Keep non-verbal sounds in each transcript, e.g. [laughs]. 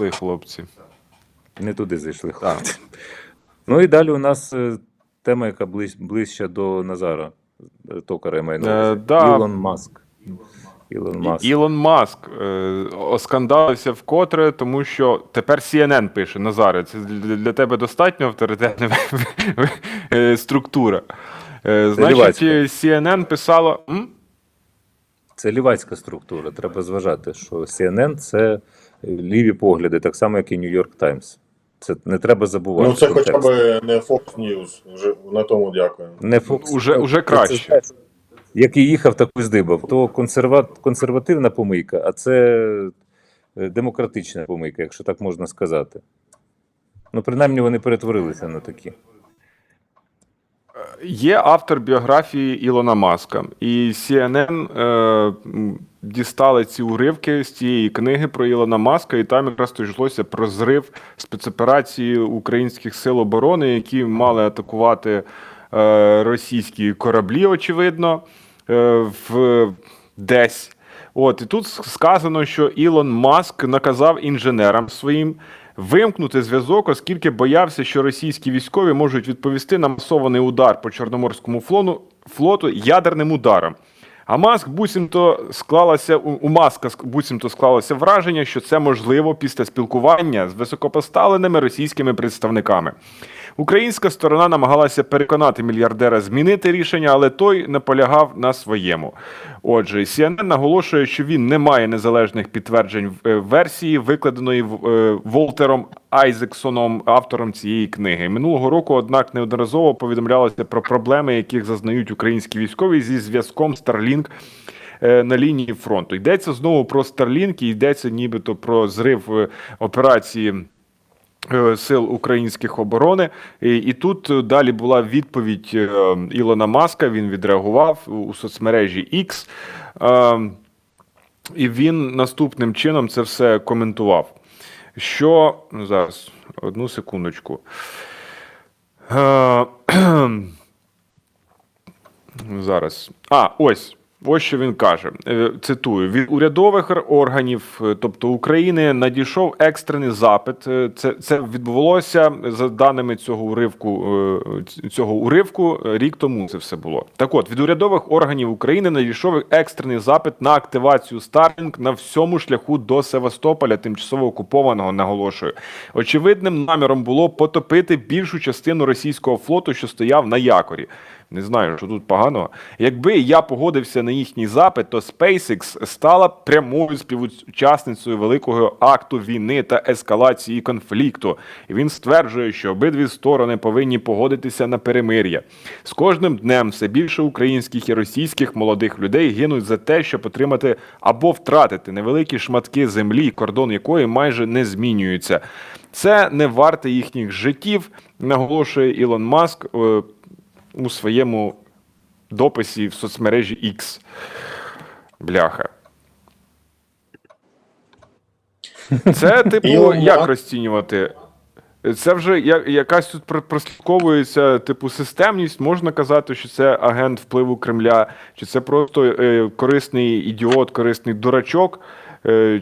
зайшли хлопці. Не туди зайшли хлопці. Ну і далі у нас е, тема, яка ближ, ближча до Назара е, Токара, я маю на Е, увазі. Ілон Маск. Ілон Маск. Ілон Маск е, оскандалився вкотре, тому що тепер CNN пише Назаре. Це для, тебе достатньо авторитетна [laughs] структура. Е, значить, лівацька. CNN писало. М? Це лівацька структура. Треба зважати, що CNN це ліві погляди, так само, як і New York Times. Це не треба забувати. Ну, це хоча б не Fox News. Вже на тому дякую. не Fox. Уже- уже краще. Який їхав, так і здибав. То консерва... консервативна помийка, а це е, демократична помийка, якщо так можна сказати. Ну, принаймні, вони перетворилися на такі. Є автор біографії Ілона Маска, і CNN е, дістали ці уривки з цієї книги про Ілона Маска, і там якраз то йшлося про зрив спецоперації українських сил оборони, які мали атакувати е, російські кораблі, очевидно, е, в десь. От і тут сказано, що Ілон Маск наказав інженерам своїм вимкнути зв'язок, оскільки боявся, що російські військові можуть відповісти на масований удар по Чорноморському флону, флоту ядерним ударом. А Маск буцімто склалася у, Маска буцімто склалося враження, що це можливо після спілкування з високопоставленими російськими представниками. Українська сторона намагалася переконати мільярдера змінити рішення, але той наполягав на своєму. Отже, CNN наголошує, що він не має незалежних підтверджень е, версії, викладеної е, Волтером Айзексоном, автором цієї книги. Минулого року, однак, неодноразово повідомлялося про проблеми, яких зазнають українські військові зі зв'язком Starlink е, на лінії фронту. Йдеться знову про Starlink, і йдеться нібито про зрив операції. Е, Сил українських оборони, і, і тут е, далі була відповідь е, Ілона Маска. Він відреагував у, соцмережі X, і він наступним чином це все коментував. Що зараз, одну секундочку. [clears throat] Зараз. А, ось. Ось що він каже. Е, Цитую: від урядових органів, е, тобто України, надійшов екстрений запит. Е, Це, це відбулося за даними цього уривку. Цього уривку рік тому це все було. Так от, від урядових органів України надійшов екстрений запит на активацію Starlink на всьому шляху до Севастополя, тимчасово окупованого, наголошую. Очевидним наміром було потопити більшу частину російського флоту, що стояв на якорі. Не знаю, що тут поганого. Якби я погодився на їхній запит, то SpaceX стала прямою співучасницею великого акту війни та ескалації конфлікту. І він стверджує, що обидві сторони повинні погодитися на перемир'я. З кожним днем все більше українських і російських молодих людей гинуть за те, щоб отримати або втратити невеликі шматки землі, кордон якої майже не змінюється. Це не варте їхніх життів, наголошує Ілон Маск. У своєму дописі в соцмережі X. Бляха. Це, [laughs] типу, як розцінювати? Це вже якась тут про- прослідковується, типу, системність. Можна казати, що це агент впливу Кремля, чи це просто е, корисний ідіот, корисний дурачок,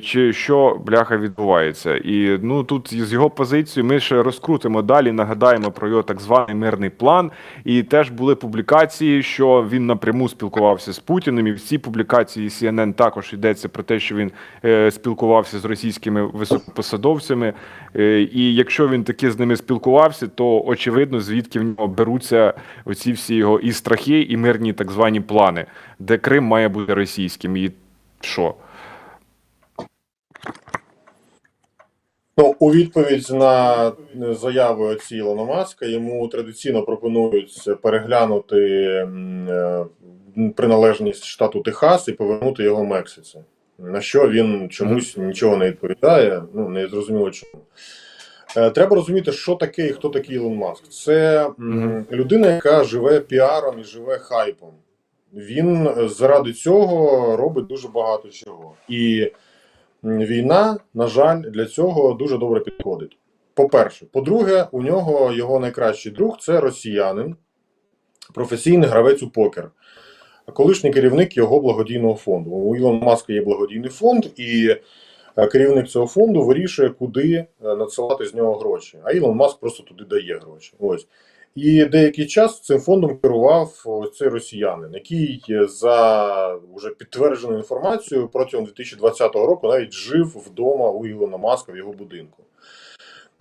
чи що бляха відбувається. І ну тут з його позицією ми ще розкрутимо далі, нагадаємо про його так званий мирний план. І теж були публікації, що він напряму спілкувався з Путіним. І в цій публікації CNN також йдеться про те, що він е, спілкувався з російськими високопосадовцями. Е, і якщо він таки з ними спілкувався, то очевидно, звідки в нього беруться оці всі його і страхи, і мирні так звані плани, де Крим має бути російським. І що? Ну, у відповідь на заяву оці Ілона Маска йому традиційно пропонують переглянути е, приналежність штату Техас і повернути його Мексиці. На що він чомусь нічого не відповідає. Ну не зрозуміло чому. Е, Треба розуміти, що таке і хто такий Ілон Маск. Це людина, яка живе піаром і живе хайпом. Він е, заради цього робить дуже багато чого. І війна, на жаль, для цього дуже добре підходить. По-перше, по-друге, у нього його найкращий друг це росіянин, професійний гравець у покер, колишній керівник його благодійного фонду. У Ілона Маска є благодійний фонд, і е, керівник цього фонду вирішує, куди е, надсилати з нього гроші. А Ілон Маск просто туди дає гроші. Ось. І деякий час цим фондом керував цей росіянин, який за вже підтвердженою інформацією протягом 2020 року навіть жив вдома у Ілона Маска в його будинку.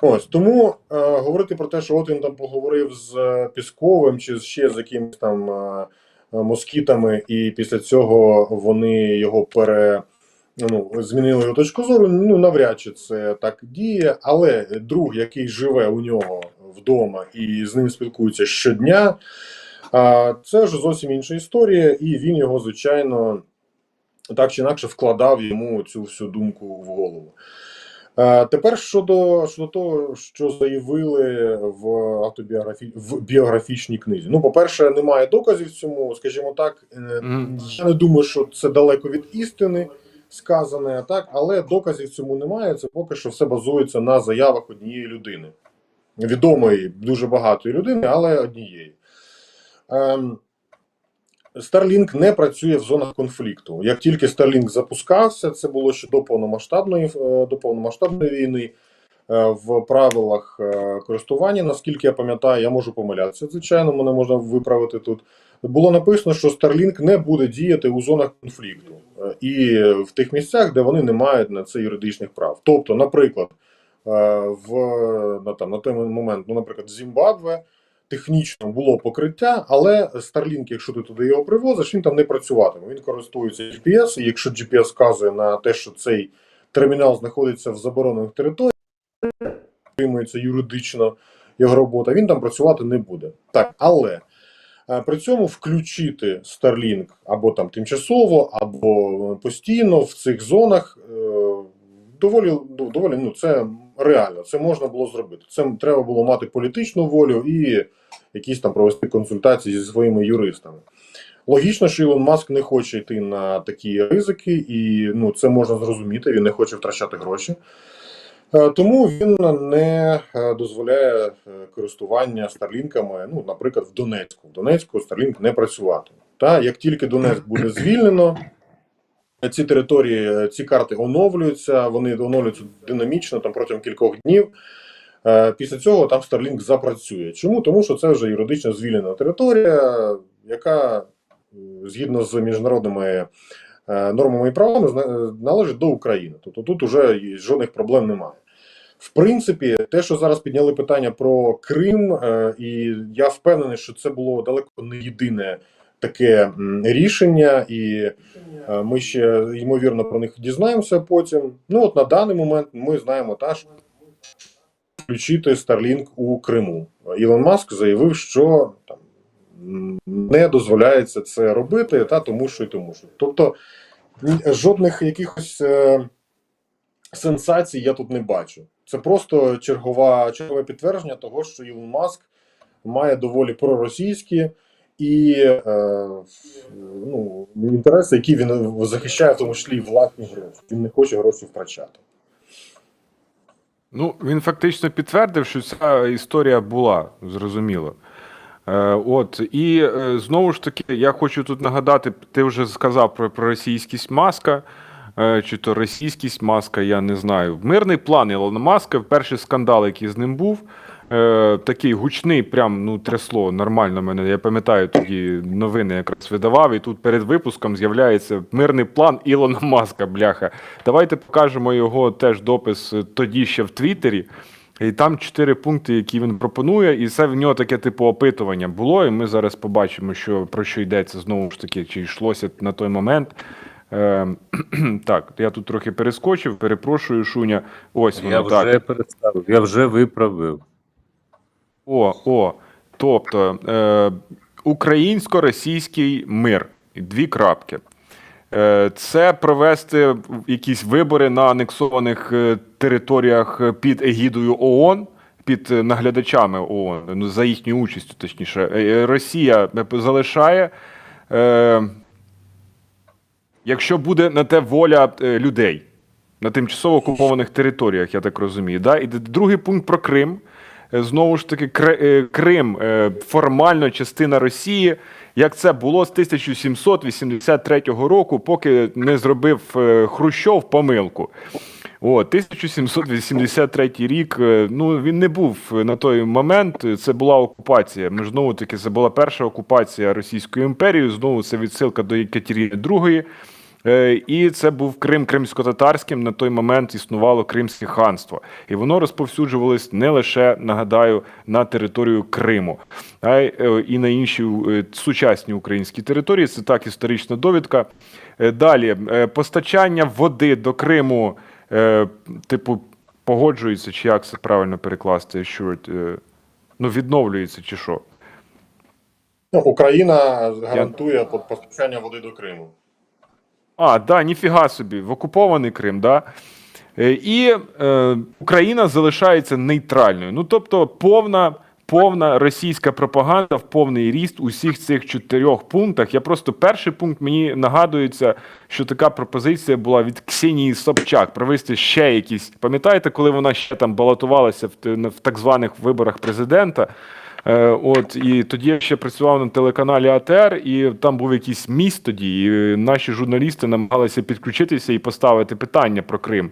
Ось тому е, говорити про те, що от він там поговорив з е, Пісковим чи ще з якимись там е, е, москітами, і після цього вони його пере. Ну, змінили його точку зору. Ну навряд чи це так діє. Але друг, який живе у нього вдома і з ним спілкується щодня, а, це вже зовсім інша історія, і він його, звичайно, так чи інакше вкладав йому цю всю думку в голову. Тепер щодо, щодо того, що заявили в автобіографі... в біографічній книзі. Ну, по-перше, немає доказів цьому, скажімо так. е, Я не думаю, що це далеко від істини сказане, так, але доказів цьому немає. Це поки що все базується на заявах однієї людини. Відомої дуже багатої людини, але однієї. Ем, Starlink не працює в зонах конфлікту. Як тільки Starlink запускався, це було ще до повномасштабної, е, до повномасштабної війни. е, В правилах е, користування, наскільки я пам'ятаю, я можу помилятися. Звичайно, мене можна виправити тут. Було написано, що Starlink не буде діяти у зонах конфлікту і в тих місцях, де вони не мають на це юридичних прав. Тобто, наприклад, в на там на той момент, ну, наприклад, Зімбабве технічно було покриття, але Starlink, якщо ти туди його привозиш, він там не працюватиме. Він користується GPS, і якщо GPS вказує на те, що цей термінал знаходиться в заборонених територіях, отримується юридично його робота, він там працювати не буде. Так, але е, при цьому включити Starlink або там тимчасово, або постійно в цих зонах е, доволі доволі ну це реально. Це можна було зробити. Це треба було мати політичну волю і якісь там провести консультації зі своїми юристами. Логічно, що Ілон Маск не хоче йти на такі ризики, і ну це можна зрозуміти. Він не хоче втрачати гроші. Е, Тому він не е, дозволяє е, користування старлінками, ну, наприклад, в Донецьку. В Донецьку Старлінк не працюватиме. Та як тільки Донецьк буде звільнено, ці території, ці карти оновлюються, вони оновлюються динамічно там протягом кількох днів. Е, Після цього там Starlink запрацює. Чому? Тому що це вже юридично звільнена територія, яка е, згідно з міжнародними е, нормами і правами належить до України. Тобто тут уже жодних проблем немає. В принципі, те, що зараз підняли питання про Крим, е, і я впевнений, що це було далеко не єдине таке рішення, і е, ми ще ймовірно про них дізнаємося потім. Ну от на даний момент ми знаємо що включити Starlink у Криму. Ілон Маск заявив, що там не дозволяється це робити, та тому що і тому що. Тобто жодних якихось е, сенсацій я тут не бачу. Це просто чергова, чергове підтвердження того, що Ілон Маск має доволі проросійські і е, ну, інтереси, які він захищає, в тому числі і власні гроші. Він не хоче гроші втрачати. Ну, він фактично підтвердив, що ця історія була, зрозуміло. Е, от, і е, знову ж таки, я хочу тут нагадати, ти вже сказав про, про російськість маска, е, чи то російськість маска, я не знаю. Мирний план Ілона Маска, перший скандал, який з ним був, е, такий гучний, прям ну, трясло нормально мене. Я пам'ятаю, тоді новини якраз видавав, і тут перед випуском з'являється мирний план Ілона Маска, бляха. Давайте покажемо його теж допис е, тоді ще в Твіттері. І там чотири пункти, які він пропонує, і це в нього таке типу опитування було. І ми зараз побачимо, що про що йдеться знову ж таки, чи йшлося на той момент. Е, [clears throat] так, я тут трохи перескочив, перепрошую, Шуня. Ось воно Я так. вже переставив, я вже виправив. О, о. Тобто е, українсько-російський мир. Дві крапки. Е, Це провести якісь вибори на анексованих е, територіях е, під егідою ООН, під е, наглядачами ООН, ну, за їхньою участю, точніше. Росія залишає. Е, Якщо буде на те воля людей на тимчасово окупованих територіях, я так розумію. Да? І другий пункт про Крим. Е, знову ж таки е, Крим е, формально частина Росії, як це було з 1783 року, поки не зробив Хрущов помилку. О, 1783 рік. Ну він не був на той момент. Це була окупація. Ми ж знову таки це була перша окупація Російською імперією. Знову це відсилка до Екатерини II. Е, І це був Крим кримсько-татарським. На той момент існувало Кримське ханство, і воно розповсюджувалось не лише нагадаю на територію Криму, а й е, і на інші е, сучасні українські території. Це так історична довідка. Далі постачання води до Криму, типу, погоджується, чи як це правильно перекласти, що ну відновлюється, чи що. Ну, Україна гарантує постачання води до Криму. А, да, ніфіга собі, в окупований Крим, да. Е, І е, Україна залишається нейтральною. Ну, тобто, повна, повна російська пропаганда в повний ріст у всіх цих чотирьох пунктах. Я просто перший пункт мені нагадується, що така пропозиція була від Ксенії Собчак провести ще якісь. Пам'ятаєте, коли вона ще там балотувалася в, в так званих виборах президента? Е, От і тоді я ще працював на телеканалі АТР, і там був якийсь міст тоді. І наші журналісти намагалися підключитися і поставити питання про Крим.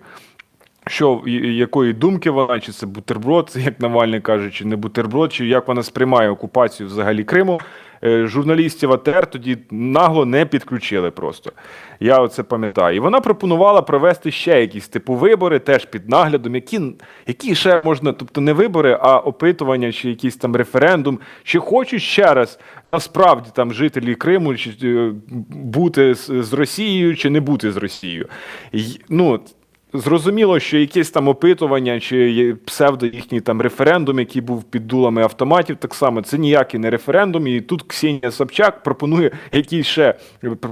Що якої думки вона, чи це бутерброд, [laughs] як Навальний каже, чи не бутерброд, чи як вона сприймає окупацію взагалі Криму. Е, Журналістів АТР тоді нагло не підключили просто. Я оце пам'ятаю. І вона пропонувала провести ще якісь типу вибори, теж під наглядом, які, які ще можна, тобто не вибори, а опитування, чи якийсь там референдум, чи хочуть ще раз насправді там жителі Криму, чи е, бути з, Росією, чи не бути з Росією. І, ну, Зрозуміло, що якесь там опитування чи псевдо їхній там референдум, який був під дулами автоматів, так само це ніякий не референдум. І тут Ксенія Собчак пропонує якийсь ще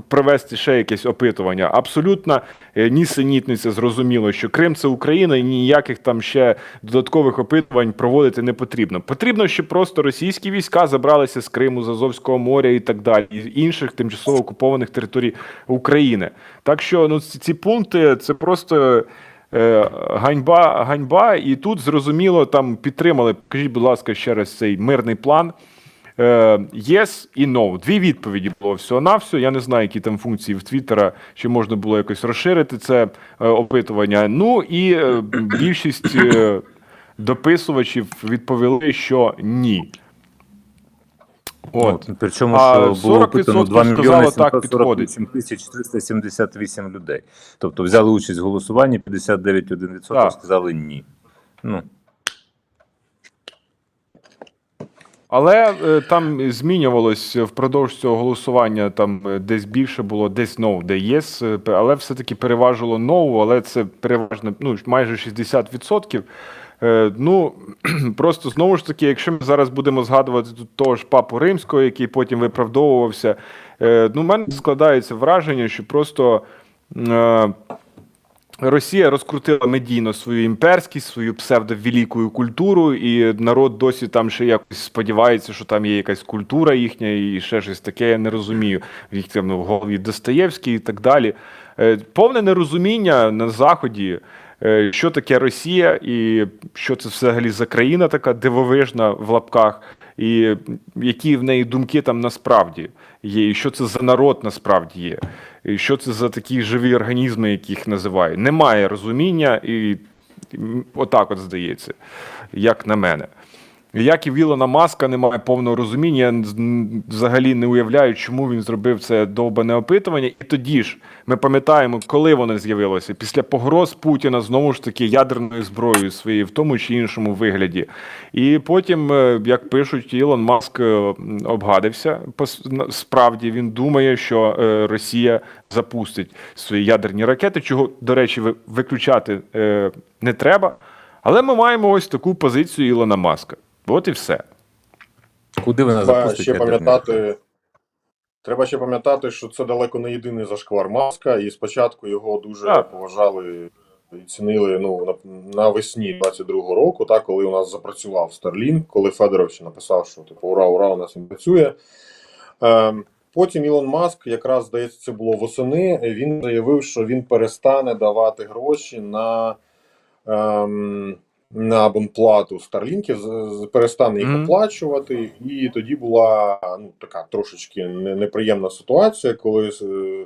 провести ще якесь опитування. Абсолютно е, нісенітниця зрозуміло, що Крим це Україна, і ніяких там ще додаткових опитувань проводити не потрібно. Потрібно, щоб просто російські війська забралися з Криму, з Азовського моря і так далі, і інших тимчасово окупованих територій України. Так що ну ці пункти це просто. Е, ганьба, ганьба, і тут зрозуміло там підтримали. Кажіть, будь ласка, ще раз цей мирний план. Е, yes і no. Дві відповіді було всього на все. Я не знаю, які там функції в Твіттера, чи можна було якось розширити це е, опитування. Ну і більшість дописувачів відповіли, що ні. От. Ну, причому, А що було 40% опитано 2 мільйони 748 тисяч 378 людей. Тобто взяли участь в голосуванні, 59,1% сказали ні. Ну, Але е, там змінювалось впродовж цього голосування. Там е, десь більше було, десь no, де yes, е, але все-таки переважило no, але це переважно ну, майже 60%. Е, ну, [clears throat] просто знову ж таки, якщо ми зараз будемо згадувати того ж папу римського, який потім виправдовувався, е, ну, в мене складається враження, що просто. Е, Росія розкрутила медійно свою імперськість, свою псевдовелику культуру, і народ досі там ще якось сподівається, що там є якась культура їхня, і ще щось таке. Я не розумію. Їх там в голові Достоєвський і так далі. Повне нерозуміння на заході. Е, Що таке Росія, і що це взагалі за країна така дивовижна в лапках, і які в неї думки там насправді є, і що це за народ насправді є, і що це за такі живі організми, яких називають. Немає розуміння, і отак от здається, як на мене. Як і в Ілона Маска немає повного розуміння, я взагалі не уявляю, чому він зробив це довбане опитування. І тоді ж ми пам'ятаємо, коли воно з'явилося. Після погроз Путіна знову ж таки ядерною зброєю своєю в тому чи іншому вигляді. І потім, е, як пишуть, Ілон Маск е, обгадився. Справді він думає, що е, Росія запустить свої ядерні ракети, чого, до речі, виключати не треба. Але ми маємо ось таку позицію Ілона Маска. От і все. куди вона Треба запустить? ще пам'ятати. Треба ще пам'ятати, що це далеко не єдиний зашквар маска, і спочатку його дуже Так. поважали і цінили ну, навесні 22-го року, так, коли у нас запрацював Starlink, коли Федоров ще написав, що типу ура, ура, у нас він працює. Ем, потім Ілон Маск, якраз здається, це було восени. Він заявив, що він перестане давати гроші на ем, на абонплату Старлінків, перестане їх Мгм. оплачувати, і тоді була ну, така трошечки неприємна ситуація, коли е, е,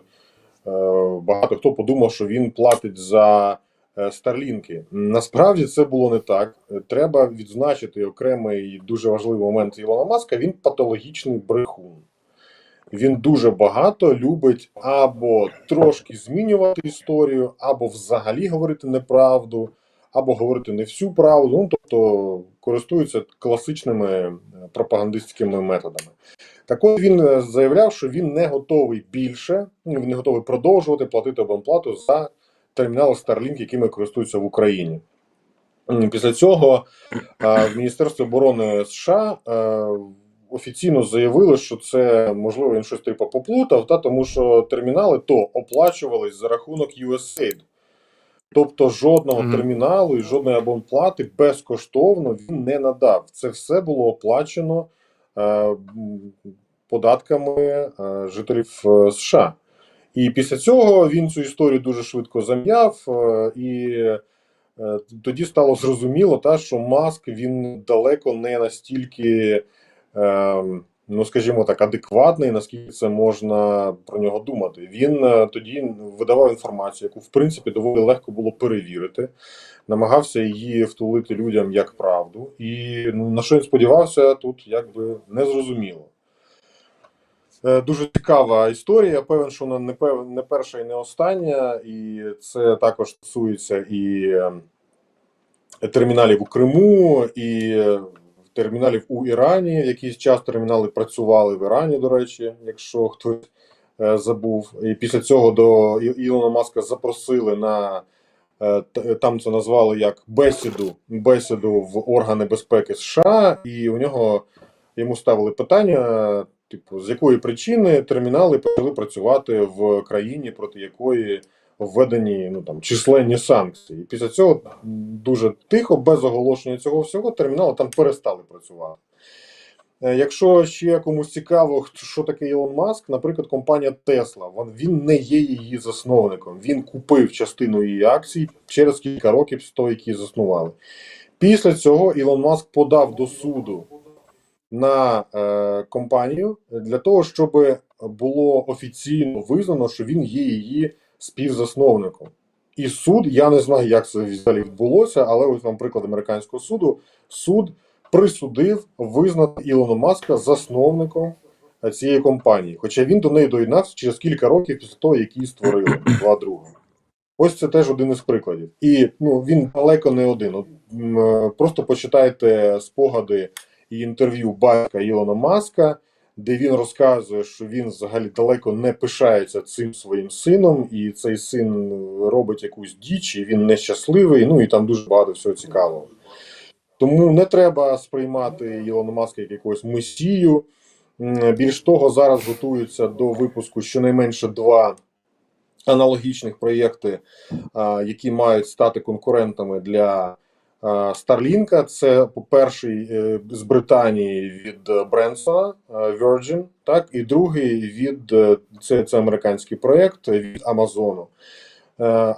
багато хто подумав, що він платить за е, Старлінки. Насправді це було не так. Е, Треба відзначити окремий дуже важливий момент Ілона Маска. Він патологічний брехун. Він дуже багато любить або трошки змінювати історію, або взагалі говорити неправду, або говорити не всю правду. Ну тобто користується класичними е, пропагандистськими методами. Так от він е, заявляв, що він не готовий більше, ну, він не готовий продовжувати платити абонплату за термінали Starlink, якими користуються в Україні. Після цього е, в Міністерстві оборони США офіційно заявили, що це можливо він щось типу поплутав, та тому що термінали то оплачувались за рахунок USAID. Тобто жодного Мгм. терміналу і жодної абонплати безкоштовно він не надав. Це все було оплачено е, податками е, жителів е, США. І після цього він цю історію дуже швидко зам'яв, е, і е, тоді стало зрозуміло, та, що Маск він далеко не настільки, е, ну скажімо так, адекватний, наскільки це можна про нього думати. Він е, тоді видавав інформацію, яку в принципі доволі легко було перевірити, намагався її втулити людям як правду, і ну, на що він сподівався, тут якби не зрозуміло. Е, Дуже цікава історія. Певен, що вона не пев... не перша і не остання, і це також стосується і е, терміналів у Криму, і терміналів у Ірані. Якийсь час термінали працювали в Ірані, до речі, якщо хтось е, забув. І після цього до Ілона Маска запросили на е, там це назвали як бесіду, бесіду в органи безпеки США, і у нього йому ставили питання. Типу, з якої причини термінали почали працювати в країні, проти якої введені ну там численні санкції. І після цього дуже тихо, без оголошення цього всього, термінали там перестали працювати. Е, Якщо ще комусь цікаво, що таке Ілон Маск, наприклад, компанія вон- він не є її засновником. Він купив частину її акцій через кілька років після того, які заснували. Після цього Ілон Маск подав до суду на е, компанію для того, щоб було офіційно визнано, що він є її співзасновником. І суд, я не знаю, як це взагалі відбулося, але ось вам приклад американського суду. Суд присудив визнати Ілона Маска засновником цієї компанії. Хоча він до неї доєднався через кілька років після того, як її створили [clears throat] два друга. Ось це теж один із прикладів. І ну, він далеко не один. От, м, просто почитайте спогади і інтерв'ю батька Ілона Маска, де він розказує, що він взагалі далеко не пишається цим своїм сином, і цей син робить якусь діч, і він нещасливий. Ну і там дуже багато всього цікавого. Тому не треба сприймати Ілона Маска як якогось месію. Більш того, зараз готуються до випуску щонайменше два аналогічних проєкти, які мають стати конкурентами для Старлінка. Це перший е, з Британії від е, Бренсона е, Virgin, так і другий від е, це, це американський проєкт від Амазону. Е,